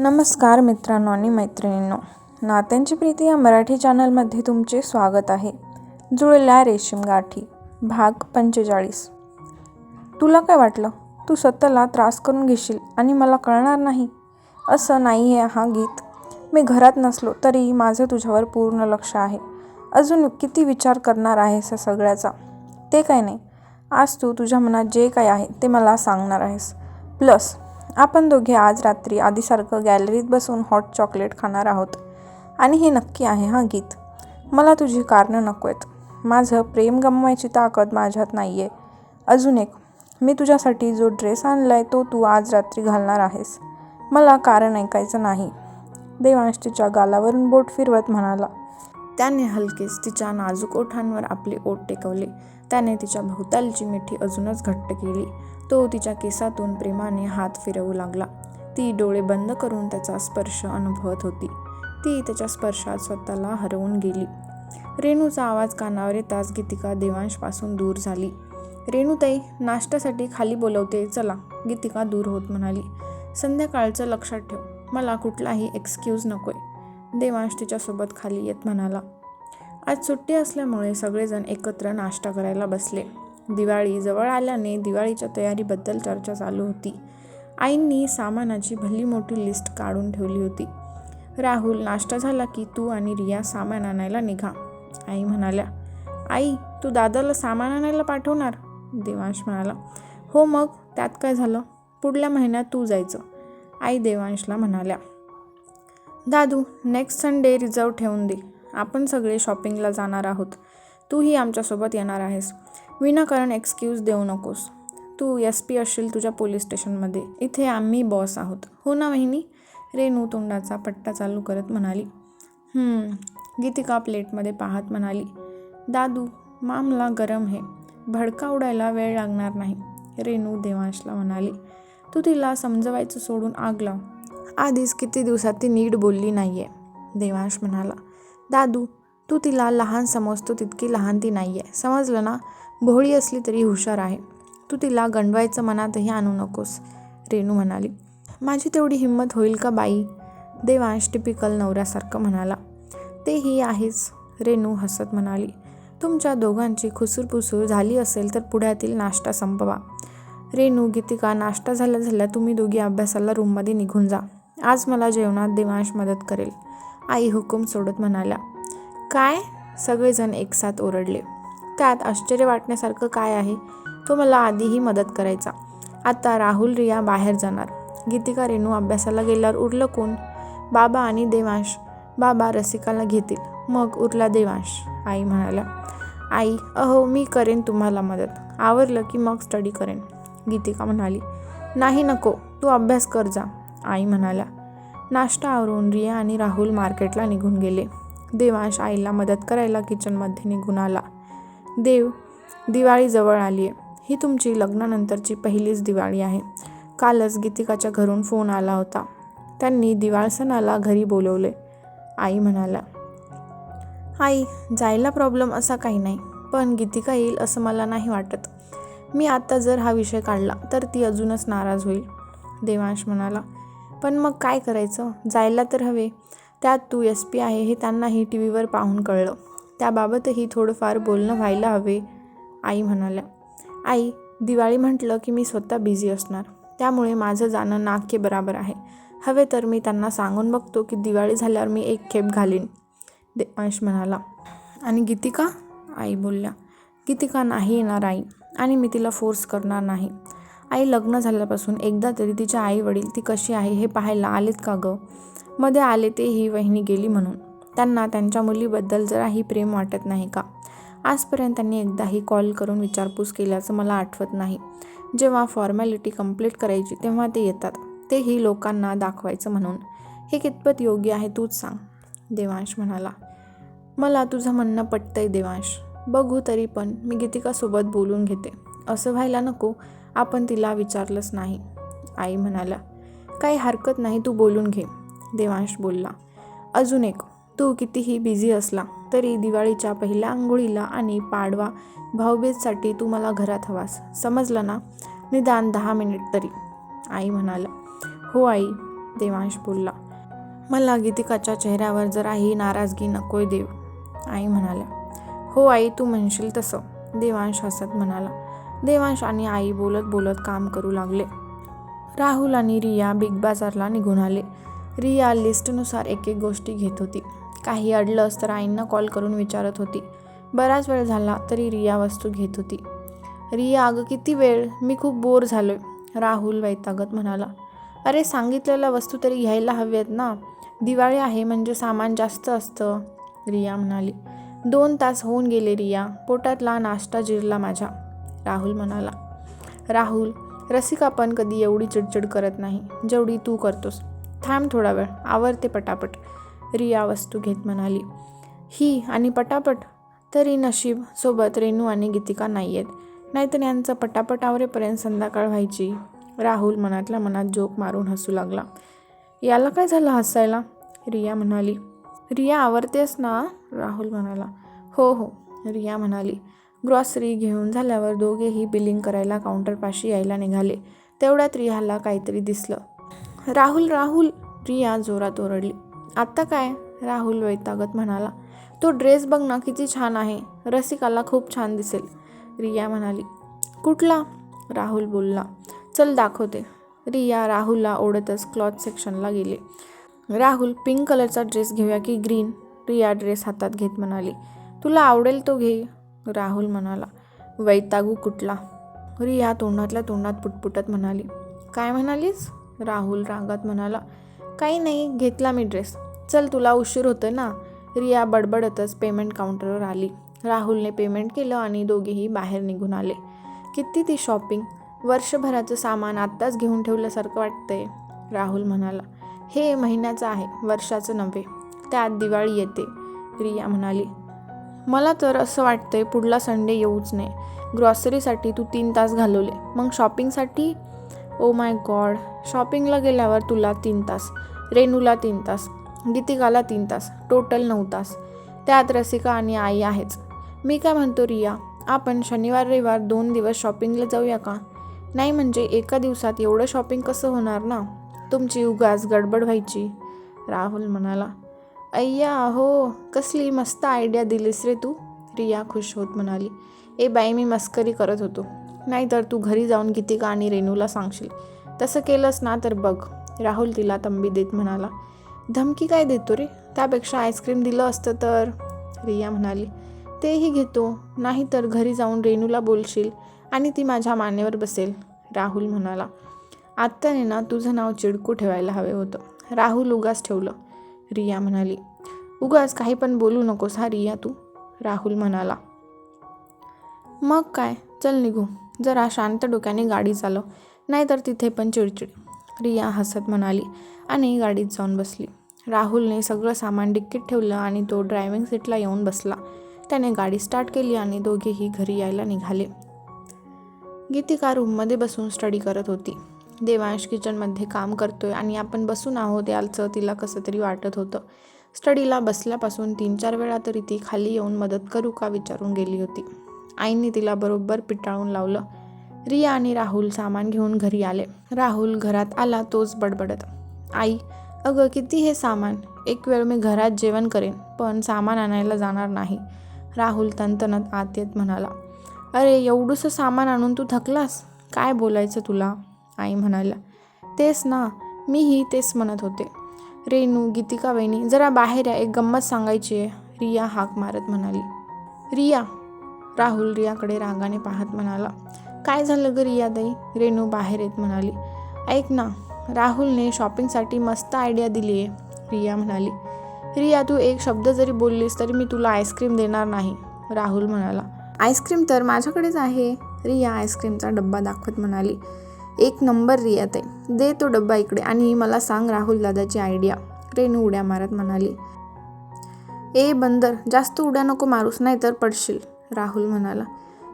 नमस्कार मित्रांनो आणि मैत्रिणींनो. नात्यांची प्रीती या मराठी चॅनलमध्ये तुमचे स्वागत आहे. जुळल्या रेशीम गाठी भाग पंचेचाळीस. तुला काय वाटलं? तू स्वतःला त्रास करून घेशील आणि मला कळणार नाही. असं नाही आहे हा गीत. मी घरात नसलो तरी माझं तुझ्यावर पूर्ण लक्ष आहे. अजून किती विचार करणार आहेस या सगळ्याचा? ते काय नाही. आज तू तुझ्या मनात जे काय आहे ते मला सांगणार आहेस. प्लस आपण दोघे आज रात्री आधीसारखं गॅलरीत बसून हॉट चॉकलेट खाणार आहोत. आणि हे नक्की आहे हा गीत. मला तुझी कारणं नको आहेत. माझं प्रेम गमवायची ताकद माझ्यात नाही आहे अजून एक मी तुझ्यासाठी जो ड्रेस आणला आहे तो तू आज रात्री घालणार आहेस. मला कारण ऐकायचं नाही. देवांश तिच्या गालावरून बोट फिरवत म्हणाला. त्याने हलकेच तिच्या नाजूक ओठांवर आपले ओठ टेकवले. त्याने तिच्या भोवतालची मिठी अजूनच घट्ट केली. तो तिच्या केसातून प्रेमाने हात फिरवू लागला. ती डोळे बंद करून त्याचा स्पर्श अनुभवत होती. ती त्याच्या स्पर्शात स्वतःला हरवून गेली. रेणूचा आवाज कानावर येताच गीतिका देवांशपासून दूर झाली. रेणूताई नाश्त्यासाठी खाली बोलवते चला. गीतिका दूर होत म्हणाली. संध्याकाळचं लक्षात ठेव. मला कुठलाही एक्सक्यूज नकोय. देवांश तिच्यासोबत खाली येत म्हणाला. आज सुट्टी असल्यामुळे सगळेजण एकत्र नाश्ता करायला बसले. दिवाळी जवळ आल्याने दिवाळीच्या तयारीबद्दल चर्चा चालू होती. आईंनी सामानाची भली मोठी लिस्ट काढून ठेवली होती. राहुल नाश्ता झाला की तू आणि रिया सामान आणायला निघा. आई म्हणाल्या आई तू दादाला सामान आणायला पाठवणार? देवांश म्हणाला हो मग त्यात काय झालं? पुढल्या महिन्यात तू जायचं. आई देवांशला म्हणाल्या दादू नेक्स्ट संडे रिझर्व ठेवून दे. आपण सगळे शॉपिंगला जाणार आहोत. तूही आमच्यासोबत येणार आहेस. विनाकारण एक्सक्यूज देऊ नकोस. तू एस पी असशील तुझ्या पोलीस स्टेशनमध्ये इथे आम्ही बॉस आहोत. हो ना वहिनी? रेणू तोंडाचा पट्टा चालू करत म्हणाली. गीतिका प्लेटमध्ये पाहत म्हणाली. दादू मामला गरम आहे भडका उडायला वेळ लागणार नाही. रेणू देवांशला म्हणाली. तू तिला समजवायचं सोडून आग लाव. आधीच किती दिवसात ती नीट बोलली नाही आहे देवांश म्हणाला. दादू तू तिला लहान समजतो तितकी लहान ती नाही आहे समजलं ना? भोळी असली तरी हुशार आहे. तू तिला गंडवायचं मनातही आणू नकोस रेणू म्हणाली. माझी तेवढी हिंमत होईल का बाई? देवांश टिपिकल नवऱ्यासारखं म्हणाला. तेही आहेच रेणू हसत म्हणाली. तुमच्या दोघांची खुसूरपुसूर झाली असेल तर पुढ्यातील नाश्ता संपवा. रेणू गीतिका नाश्ता झाला झाल्या तुम्ही दोघी अभ्यासाला रूममध्ये निघून जा. आज मला जेवणात देवांश मदत करेल. आई हुकूम सोडत म्हणाल्या. काय? सगळेजण एकसाथ ओरडले. त्यात आश्चर्य वाटण्यासारखं काय आहे? तो मला आधीही मदत करायचा. आता राहुल रिया बाहेर जाणार. गीतिका रेणू अभ्यासाला गेल्यावर उरलं कोण? बाबा आणि देवांश. बाबा रसिकाला घेतील. मग उरला देवांश आई म्हणाला आई अहो मी करेन तुम्हाला मदत. आवरलं की मग स्टडी करेन. गीतिका म्हणाली. नाही नको. तू अभ्यास कर जा. आई म्हणाल्या. नाश्ता आवरून रिया आणि राहुल मार्केटला निघून गेले. देवांश आईला मदत करायला किचनमध्ये निघून आला. देव दिवाळी जवळ आली आहे ही तुमची लग्नानंतरची पहिलीच दिवाळी आहे. कालच गीतिकाच्या घरून फोन आला होता. त्यांनी दिवाळ सणाला घरी बोलवले. आई म्हणाला आई जायला प्रॉब्लेम असा काही नाही पण गीतिका येईल असं मला नाही वाटत. मी आत्ता जर हा विषय काढला तर ती अजूनच नाराज होईल. देवांश म्हणाला पण मग काय करायचं? जायला तर हवे. त्यात तू एस पी आहे हे त्यांनाही टी व्हीवर पाहून कळलं. त्याबाबतही थोडंफार बोलणं व्हायला हवे आई म्हणाल्या. आई दिवाळी म्हटलं की मी स्वतः बिझी असणार. त्यामुळे माझं जाणं नाक्य बराबर आहे. हवे तर मी त्यांना सांगून बघतो की दिवाळी झाल्यावर मी एक खेप घालीन देवांश म्हणाला. आणि गीतिका? आई बोलल्या. गीतिका नाही येणार आई. आणि मी तिला फोर्स करणार नाही. आई लग्न झाल्यापासून एकदा तरी तिच्या आई वडील ती कशी आहे हे पाहायला आलेत का गं? मध्ये आले ते ही वहिनी गेली म्हणून. त्यांना त्यांच्या मुलीबद्दल जराही प्रेम वाटत नाही का? आजपर्यंत त्यांनी एकदाही कॉल करून विचारपूस केल्याचं मला आठवत नाही. जेव्हा फॉर्मॅलिटी कंप्लीट करायची तेव्हा ते येतात. तेही लोकांना दाखवायचं म्हणून. हे कितपत योग्य आहे तूच सांग देवांश म्हणाला. मला तुझं म्हणणं पटतंय देवांश. बघू तरी पण मी गीतिकासोबत बोलून घेते. असं व्हायला नको आपण तिला विचारलंच नाही आई म्हणाला काही हरकत नाही तू बोलून घे देवांश बोलला. अजून एक. तू कितीही बिझी असला तरी दिवाळीच्या पहिल्या आंघोळीला आणि पाडवा भाऊबीजसाठी तू मला घरात हवास. समजलं ना? निदान दहा मिनिट तरी. आई म्हणाला हो आई देवांश बोलला. मला गीतिकाच्या चेहऱ्यावर जराही नाराजगी नकोय देव. आई म्हणाल्या हो आई तू म्हणशील तसं. देवांश हसत म्हणाला. देवांश आणि आई बोलत बोलत काम करू लागले. राहुल आणि रिया बिग बाजारला निघून आले. रिया लिस्टनुसार एक एक गोष्टी घेत होती. काही अडलंच तर आईंना कॉल करून विचारत होती. बराच वेळ झाला तरी रिया वस्तू घेत होती. रिया अगं किती वेळ? मी खूप बोर झालोय राहुल वैतागत म्हणाला. अरे सांगितलेल्या वस्तू तरी घ्यायला हव्यात ना? दिवाळी आहे म्हणजे सामान जास्त असतं रिया म्हणाली. दोन तास होऊन गेले रिया पोटातला नाश्ता जिरला माझ्या राहुल म्हणाला. राहुल रसिका पण कधी एवढी चिडचिड करत नाही जेवढी तू करतोस. थांब थोडा वेळ आवरते पटापट. रिया वस्तू घेत म्हणाली. ही आणि पटापट तरी नशीब सोबत रेणू आणि गीतिका नाही आहेत नाहीतर यांचं पटापट आवरेपर्यंत संध्याकाळ व्हायची. राहुल मनातल्या मनात जोक मारून हसू लागला. याला काय झालं हसायला? रिया म्हणाली. रिया आवरतेस ना? राहुल म्हणाला. हो हो रिया म्हणाली. ग्रॉसरी घेऊन झाल्यावर दोघेही बिलिंग करायला काउंटरपाशी यायला निघाले. तेवढ्यात रियाला काहीतरी दिसलं. राहुल राहुल रिया जोरात ओरडली. आत्ता काय? राहुल वैतागत म्हणाला. तो ड्रेस बघ ना किती छान आहे. रसिकाला खूप छान दिसेल. रिया म्हणाली. कुठला? राहुल बोलला. चल दाखवते. रिया राहुलला ओढतच क्लॉथ सेक्शनला गेले. राहुल पिंक कलरचा ड्रेस घेऊया की ग्रीन? रिया ड्रेस हातात घेत म्हणाली. तुला आवडेल तो घे. राहुल म्हणाला. वैतागू कुठला? रिया तोंडातल्या तोंडात पुटपुटत म्हणाली. काय म्हणालीस? राहुल रागात म्हणाला. काही नाही घेतला मी ड्रेस चल तुला उशीर होतं ना? रिया बडबडतच पेमेंट काउंटरवर आली. राहुलने पेमेंट केलं आणि दोघेही बाहेर निघून आले. किती ती शॉपिंग वर्षभराचं सामान आत्ताच घेऊन ठेवल्यासारखं वाटतंय राहुल म्हणाला. हे महिन्याचं आहे वर्षाचं नव्हे त्यात दिवाळी येते रिया म्हणाली. मला तर असं वाटतंय पुढला संडे येऊच नाही. ग्रॉसरीसाठी तू तीन तास घालवले. मग शॉपिंगसाठी ओ माय गॉड शॉपिंगला गेल्यावर तुला तीन तास. रेणूला तीन तास गीतिकाला तीन तास टोटल नऊ तास. त्यात रसिका आणि आई आहेच. मी काय म्हणतो रिया? आपण शनिवार रविवार दोन दिवस शॉपिंगला जाऊया का? नाही म्हणजे एका दिवसात एवढं शॉपिंग कसं होणार ना? तुमची उगाच गडबड व्हायची राहुल म्हणाला. अय्या हो कसली मस्त आयडिया दिलीस रे तू रिया खुश होत म्हणाली. ए बाई मी मस्करी करत होतो. नाहीतर तू घरी जाऊन गीतिका आणि रेणूला सांगशील. तसं केलंस ना तर बघ. राहुल तिला तंबी देत म्हणाला धमकी काय देतो रे? त्यापेक्षा आईस्क्रीम दिलं असतं तर? रिया म्हणाली तेही घेतो नाही तर घरी जाऊन रेणूला बोलशील आणि ती माझ्या मानेवर बसेल. राहुल म्हणाला आत्ताने ना तुझं नाव चिडकू ठेवायला हवे होतं. राहुल उगाच ठेवलं. रिया म्हणाली उगाच काही पण बोलू नकोस हा रिया तू. राहुल म्हणाला मग काय? चल निघू. जरा शांत डोक्याने गाडी चालव नाहीतर तिथे पण चिडचिड. रिया हसत म्हणाली आणि गाडीत जाऊन बसली. राहुलने सगळं सामान डिक्कीत ठेवलं आणि तो ड्रायव्हिंग सीटला येऊन बसला. त्याने गाडी स्टार्ट केली आणि दोघेही घरी यायला निघाले. गीतिका रूममध्ये बसून स्टडी करत होती. देवांश किचनमध्ये काम करतोय आणि आपण बसून आहोत याचं तिला कसं तरी वाटत होतं. स्टडीला बसल्यापासून तीन चार वेळा तरी ती खाली येऊन मदत करू का विचारून गेली होती. आईने तिला बरोबर पिटाळून लावलं. रिया आणि राहुल सामान घेऊन घरी आले. राहुल घरात आला तोच बडबडत. आई अगं किती हे सामान? एक वेळ मी घरात जेवण करेन पण सामान आणायला जाणार नाही. राहुल तनतनत आत येत म्हणाला. अरे एवढंसं सामान आणून तू थकलास? काय बोलायचं तुला? आई म्हणाल्या. तेच ना मीही तेच म्हणत होते. रेणू गीतिका वहिनी जरा बाहेर या एक गंमत सांगायची आहे. रिया हाक मारत म्हणाली. रिया? राहुल रियाकडे रागाने पाहत म्हणाला. काय झालं ग रियादाई रेणू बाहेर येत म्हणाली. ऐक ना राहुलने शॉपिंगसाठी मस्त आयडिया दिली आहे रिया म्हणाली. रिया तू एक शब्द जरी बोललीस तरी मी तुला आईस्क्रीम देणार नाही राहुल म्हणाला. आईस्क्रीम तर माझ्याकडेच आहे रिया आईस्क्रीमचा डब्बा दाखवत म्हणाली. एक नंबर रिया ते दे तो डब्बा इकडे आणि मला सांग राहुल दादाची आयडिया रेणू उड्या मारत म्हणाली. ए बंदर जास्त उड्या नको मारूस नाही तर पडशील राहुल म्हणाला.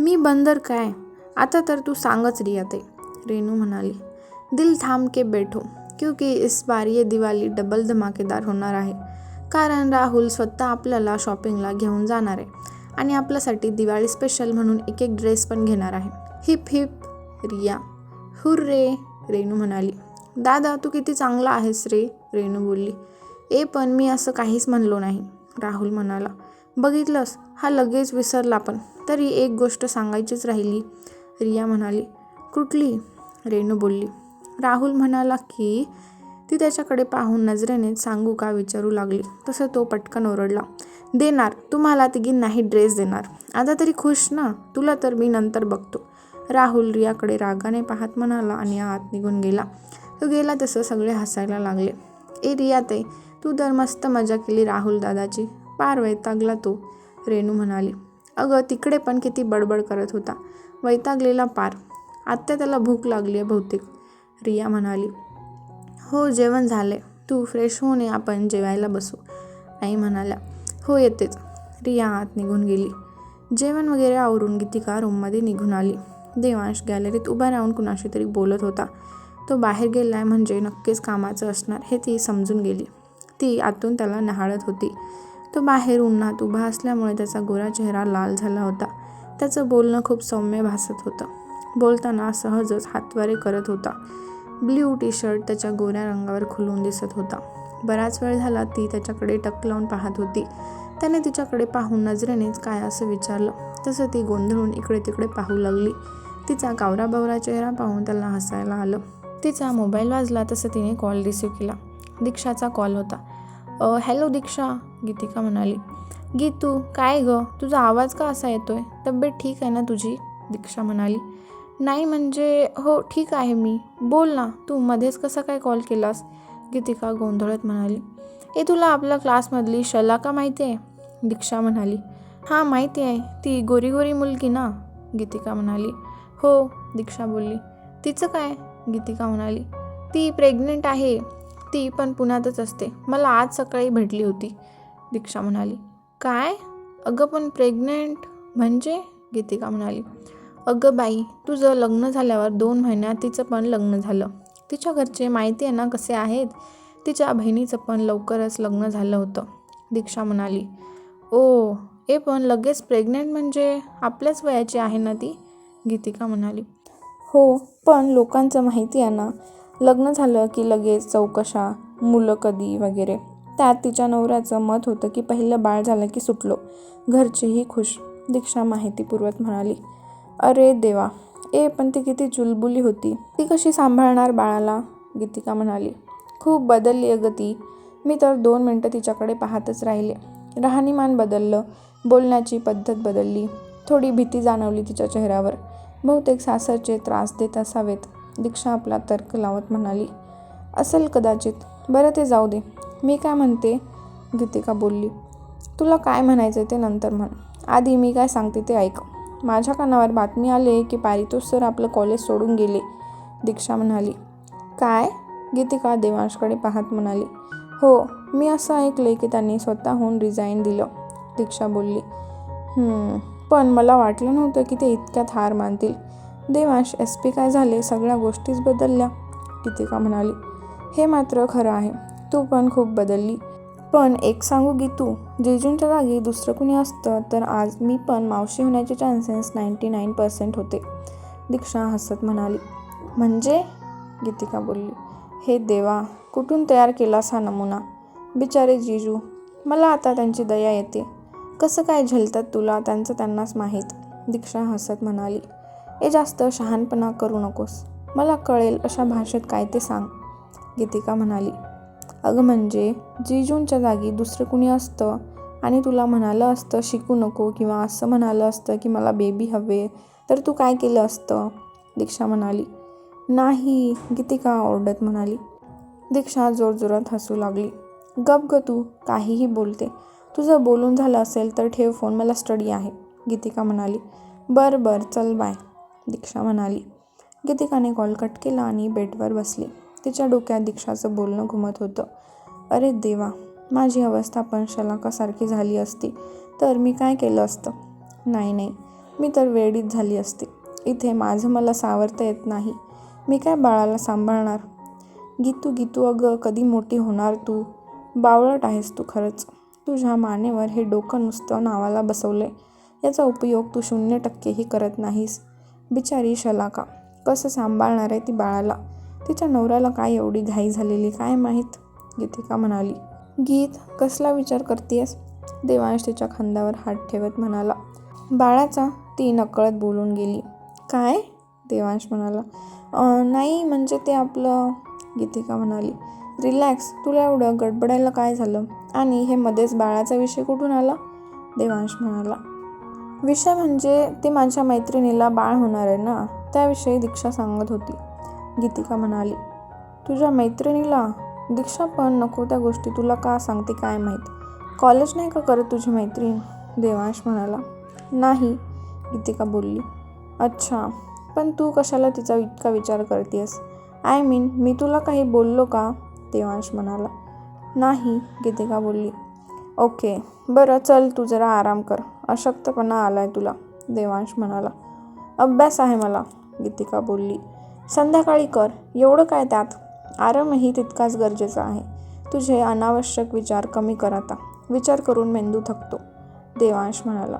मी बंदर काय? आता तर तू सांगच रिया ते. रेणू म्हणाली दिल थांब के बैठो क्योंकि इस बार ये दिवाळी डबल धमाकेदार होणार आहे. कारण राहुल स्वतः आपल्याला शॉपिंगला घेऊन जाणार आहे आणि आपल्यासाठी दिवाळी स्पेशल म्हणून एक एक ड्रेस पण घेणार आहे. Hip hip Riya. Hooray Renu म्हणाली. दादा तू किती चांगला आहेस रे रेणू बोलली. ए पण मी असं काहीच म्हणलो नाही राहुल म्हणाला. बघितलंस हा लगेच विसरला पण. तरी एक गोष्ट सांगायचीच राहिली. रिया म्हणाली कुठली? रेणू बोलली राहुल म्हणाला की ती त्याच्याकडे पाहून नजरेने सांगू का विचारू लागली. तसं तो पटकन ओरडला देणार तुम्हाला तिघींनाही ड्रेस देणार. आता तरी खुश ना? तुला तर मी नंतर बघतो. राहुल रियाकडे रागाने पाहत म्हणाला आणि आत निघून गेला. तो गेला तसं सगळे हसायला लागले. ए रिया ते तू तर मस्त मजा केली राहुल दादाची. पार वैतागला तो रेणू म्हणाली. अगं तिकडे पण किती बडबड करत होता. वैतागलेला पार. आत्ता त्याला भूक लागली आहे बहुतेक. रिया म्हणाली हो जेवण झाले तू फ्रेश होऊन ये आपण जेवायला बसू. आई म्हणाल्या हो येतेच. रिया आत निघून गेली. जेवण वगैरे आवरून गीतिका रूममध्ये निघून आली. देवांश गॅलरीत उभा राहून कुणाशी तरी बोलत होता. तो बाहेर गेलाय म्हणजे नक्कीच कामाचं असणार हे ती समजून गेली. ती आतून त्याला न्हाळत होती. तो बाहेर उन्हात उभा असल्यामुळे त्याचा गोरा चेहरा लाल झाला होता. त्याचं बोलणं खूप सौम्य भासत होतं. बोलताना सहजच हातवारे करत होता. ब्ल्यू टी शर्ट त्याच्या गोऱ्या रंगावर खुलून दिसत होता. बराच वेळ झाला ती त्याच्याकडे टक लावून पाहत होती. त्याने तिच्याकडे पाहून नजरेनेच काय असं विचारलं. तसं ती गोंधळून इकडे तिकडे पाहू लागली. तिचा कावराबावरा चेहरा पाहून त्याला हसायला आलं. तिचा मोबाईल वाजला तसं तिने कॉल रिसीव केला. दीक्षाचा कॉल होता. हॅलो दीक्षा गीतिका म्हणाली. गीतू काय ग? तुझा आवाज का असा येतोय? तब्येत ठीक आहे ना तुझी? दीक्षा म्हणाली. नाही म्हणजे हो ठीक आहे मी. बोल ना तू मध्येच कसा काय कॉल केलास? गीतिका गोंधळत म्हणाली. ए तुला आपल्या क्लासमधली शलाका माहिती आहे? दीक्षा म्हणाली. हां माहिती आहे. ती गोरी गोरी मुलगी ना? गीतिका म्हणाली. हो दीक्षा बोलली. तिचं काय? गीतिका म्हणाली. ती प्रेग्नेंट आहे. ती पण पुण्यातच असते. मला आज सकाळी भेटली होती. दीक्षा म्हणाली. काय? अगं पण प्रेग्नंट म्हणजे? गीतिका म्हणाली. अगं बाई तुझं लग्न झाल्यावर दोन महिन्यात तिचं पण लग्न झालं. तिच्या घरचे माहिती आहे ना कसे आहेत? तिच्या बहिणीचं पण लवकरच लग्न झालं होतं. दीक्षा म्हणाली. ओ ए पण लगेच प्रेग्नेंट म्हणजे आपल्याच वयाची आहे ना ती? गीतिका म्हणाली. हो पण लोकांचं माहिती आहे ना लग्न झालं की लगेच चौकशा मुलं कधी वगैरे. त्यात तिच्या नवऱ्याचं मत होतं की पहिलं बाळ झालं की सुटलो. घरचेही खुश. दीक्षा माहिती पुरवत म्हणाली अरे देवा ए पण ती किती चुलबुली होती. ती कशी सांभाळणार बाळाला? गीतिका म्हणाली खूप बदलली अगं ती. मी तर दोन मिनटं तिच्याकडे पाहतच राहिले. राहणीमान बदललं बोलण्याची पद्धत बदलली. थोडी भीती जाणवली तिच्या चेहऱ्यावर. बहुतेक सासरचे त्रास देत असावेत. दीक्षा आपला तर्क लावत म्हणाली असेल कदाचित. बरं ते जाऊ दे. मी काय म्हणते? गीतिका बोलली. तुला काय म्हणायचं ते नंतर म्हण. आधी मी काय सांगते ते ऐक. माझ्या कानावर बातमी आले की पारितोष सर आपलं कॉलेज सोडून गेले दीक्षा म्हणाली. काय? गीतिका देवांशकडे पाहत म्हणाली. हो मी असं ऐकले की त्यांनी स्वतःहून रिझाईन दिलं दीक्षा बोलली. पण मला वाटलं नव्हतं की ते इतक्यात हार मानतील. देवांश एस पी काय झाले? सगळ्या गोष्टीच बदलल्या गीतिका म्हणाली. हे मात्र खरं आहे. तू पण खूप बदलली. पण एक सांगू गीतू जिजूंच्या जागी दुसरं कुणी असतं तर आज मी पण मावशी होण्याचे चान्सेस नाईंटी नाईन पर्सेंट होते दीक्षा हसत म्हणाली. म्हणजे? गीतिका बोलली. हे देवा कुठून तयार केलास हा नमुना? बिचारे जिजू मला आता त्यांची दया येते. कसं काय झेलतात तुला? त्यांचं त्यांनाच माहीत. दीक्षा हसत म्हणाली. ए जास्त शहाणपणा करू नकोस. मला कळेल अशा भाषेत काय ते सांग. गीतिका म्हणाली. अगं म्हणजे जीजूंच्या जागी दुसरं कुणी असतं? आणि तुला म्हणालं असतं शिकू नको किंवा असं म्हणालं असतं की मला बेबी हवे तर तू काय केलं असतं? दीक्षा म्हणाली. नाही गीतिका ओरडत म्हणाली. दीक्षा जोरजोरात हसू लागली. गप ग तू काहीही बोलते. तुझं बोलून झालं असेल तर ठेव फोन मला स्टडी आहे. गीतिका म्हणाली. बरं बरं चल बाय. दीक्षा म्हणाली. गीतिकाने कॉल कट केला आणि बेडवर बसली. तिच्या डोक्यात दीक्षाचं बोलणं घुमत होतं. अरे देवा माझी अवस्था पण शलाकासारखी झाली असती. तर मी काय केलं असतं? नाही नाही. मी तर वेडीत झाली असती. इथे माझं मला सावरता येत नाही. मी काय बाळाला सांभाळणार? गीतू गीतू अगं कधी मोठी होणार तू? बावळट आहेस तू खरंच. तुझ्या मानेवर हे डोकं नुसतं नावाला बसवलंय. याचा उपयोग तू शून्य टक्केही करत नाहीस. बिचारी शलाका कसं सांभाळणार आहे ती बाळाला? तिच्या नवऱ्याला काय एवढी घाई झालेली काय माहीत? गीतिका म्हणाली गीत कसला विचार करतेस देवांश तिच्या खांद्यावर हात ठेवत म्हणाला बाळाचा. ती नकळत बोलून गेली काय? देवांश म्हणाला नाही म्हणजे ते आपलं गीतिका म्हणाली रिलॅक्स तुला एवढं गडबडायला काय झालं? आणि हे मध्येच बाळाचा विषय कुठून आला? देवांश म्हणाला विषय म्हणजे ती माझ्या मैत्रिणीला बाळ होणार आहे ना त्याविषयी दीक्षा सांगत होती. गीतिका म्हणाली तुझ्या मैत्रिणीला दीक्षा पण नको त्या गोष्टी तुला का सांगते काय माहीत? कॉलेज नाही का करत तुझी मैत्रीण? देवांश म्हणाला नाही गीतिका बोलली अच्छा पण तू कशाला तिचा इतका विचार करतेस? आय मीन मी तुला काही बोललो का? देवांश म्हणाला नाही गीतिका बोलली ओके बरं चल तू जरा आराम कर अशक्तपणा आला आहे तुला. देवांश म्हणाला अभ्यास आहे मला गीतिका बोलली संध्याकाळी कर. एवढं काय त्यात? आरामही तितकाच गरजेचा आहे. तुझे अनावश्यक विचार कमी कर आता. विचार करून मेंदू थकतो. देवांश म्हणाला.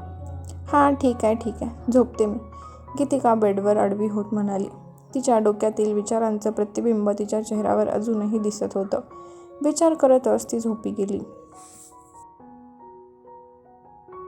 हां ठीक आहे ठीक आहे. झोपते मी. गीतिका बेडवर अडवी होत म्हणाली. तिच्या डोक्यातील विचारांचं प्रतिबिंब तिच्या चेहऱ्यावर अजूनही दिसत होतं. विचार करतच ती झोपी गेली.